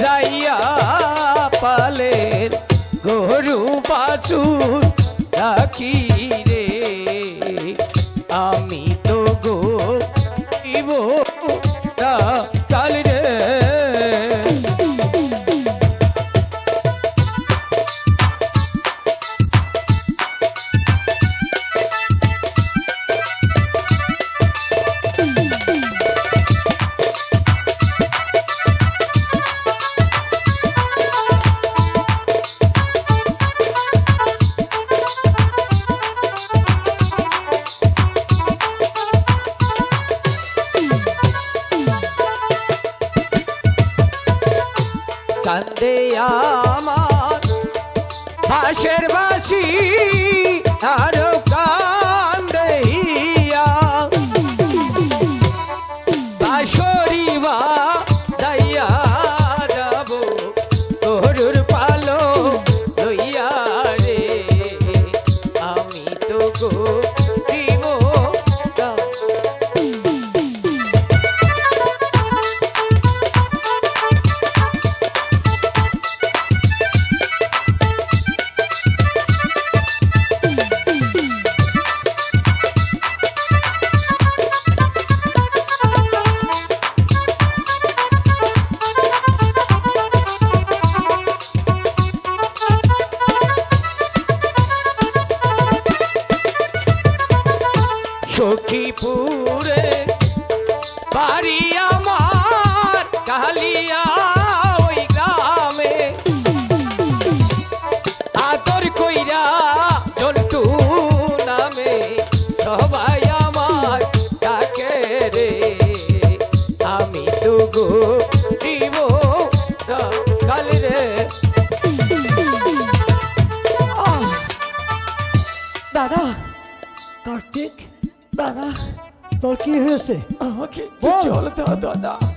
যাইয়া পালের গরু বাছুর রাখি রে আমি তো গো দিব কান্দে আমার। বাঁশের বাসি আর কান্দে বাসরিবা যাইয়া যাব, গরুর পালো লইয়া রে। আমি তো গো সখীপুরে, বাড়ি আমার কালিয়া ওই গ্রামে। আদর কইরা জন্টু নামে, সবাই আমার ডাকে রে। আমি তো গো দাদা, কার্তিক? দাদা। তোর কি হয়েছে? আমাকে বল। দাদা।